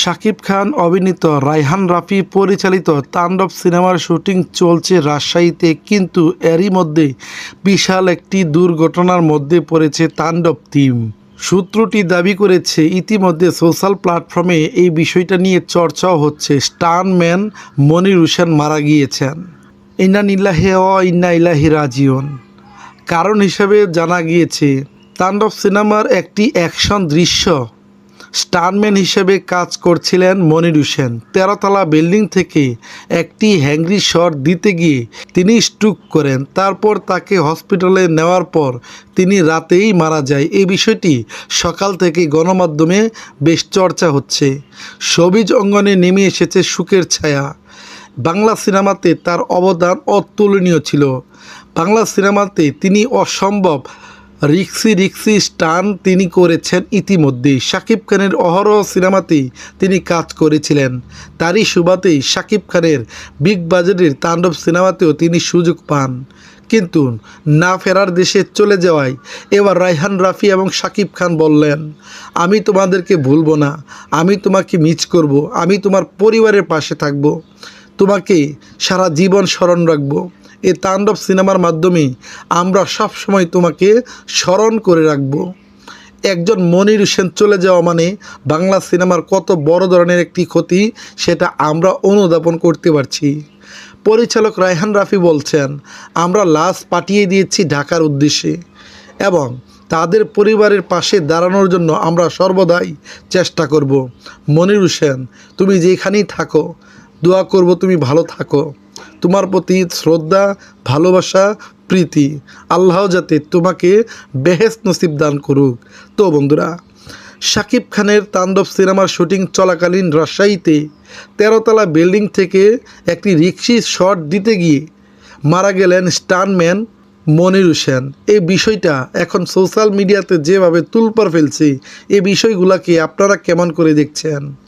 শাকিব খান অভিনীত রায়হান রাফি পরিচালিত তাণ্ডব সিনেমার শুটিং চলছে রাজশাহীতে, কিন্তু এরই মধ্যে বিশাল একটি দুর্ঘটনার মধ্যে পড়েছে তাণ্ডব টিম। সূত্রটি দাবি করেছে, ইতিমধ্যে সোশ্যাল প্ল্যাটফর্মে এই বিষয়টা নিয়ে চর্চাও হচ্ছে। স্টানম্যান মনির হোসেন মারা গিয়েছেন। ইন্না নিল্লাহে অ ইন্না ইলাহি রাজিউন। কারণ হিসেবে জানা গিয়েছে, তাণ্ডব সিনেমার একটি অ্যাকশন দৃশ্য স্টারম্যান হিসেবে কাজ করছিলেন মনির হোসেন। তেরোতলা বিল্ডিং থেকে একটি হ্যাংরি শট দিতে গিয়ে তিনি স্ট্রোক করেন। তারপর তাকে হসপিটালে নেওয়ার পর তিনি রাতেই মারা যায়। এই বিষয়টি সকাল থেকে গণমাধ্যমে বেশ চর্চা হচ্ছে। সবিজ অঙ্গনে নেমে এসেছে সুখের ছায়া। বাংলা সিনেমাতে তার অবদান অতুলনীয় ছিল। বাংলা সিনেমাতে তিনি অসম্ভব রিক্সি রিক্সি স্টান তিনি করেছেন ইতিমধ্যেই। শাকিব খানের অহরহ সিনেমাতেই তিনি কাজ করেছিলেন। তারই সুবাদেই শাকিব খানের বিগ বাজারের তাণ্ডব সিনেমাতেও তিনি সুযোগ পান। কিন্তু না ফেরার দেশে চলে যাওয়ায় এবার রায়হান রাফি এবং শাকিব খান বললেন, আমি তোমাদেরকে ভুলবো না। আমি তোমাকে মিস করব। আমি তোমার পরিবারের পাশে থাকব। তোমাকে সারা জীবন স্মরণ রাখব। এই তাণ্ডব সিনেমার মাধ্যমে আমরা সব সময় তোমাকে স্মরণ করে রাখব। একজন মনির হোসেন চলে যাওয়া মানে বাংলা সিনেমার কত বড় ধরনের একটি ক্ষতি সেটা আমরা অনুধাবন করতে পারছি। পরিচালক রায়হান রাফি বলছেন, আমরা লাশ পাঠিয়ে দিয়েছি ঢাকার উদ্দেশ্যে এবং তাদের পরিবারের পাশে দাঁড়ানোর জন্য আমরা সর্বদাই চেষ্টা করব। মনির হোসেন, তুমি যেখানেই থাকো, দোয়া করব তুমি ভালো থাকো। তোমার প্রতি শ্রদ্ধা, ভালোবাসা, প্রীতি। আল্লাহ যাতে তোমাকে বেহেস নসিব দান করুক। তো বন্ধুরা শাকিব খানের তাণ্ডব সিনেমার শুটিং চলাকালীন রাজশাহীতে তেরোতলা বিল্ডিং থেকে একটি রিক্সি শট দিতে গিয়ে মারা গেলেন স্টানম্যান মনির হোসেন। এই বিষয়টা এখন সোশ্যাল মিডিয়াতে যেভাবে তুলপার ফেলছে এই বিষয়গুলোকে আপনারা কেমন করে দেখছেন?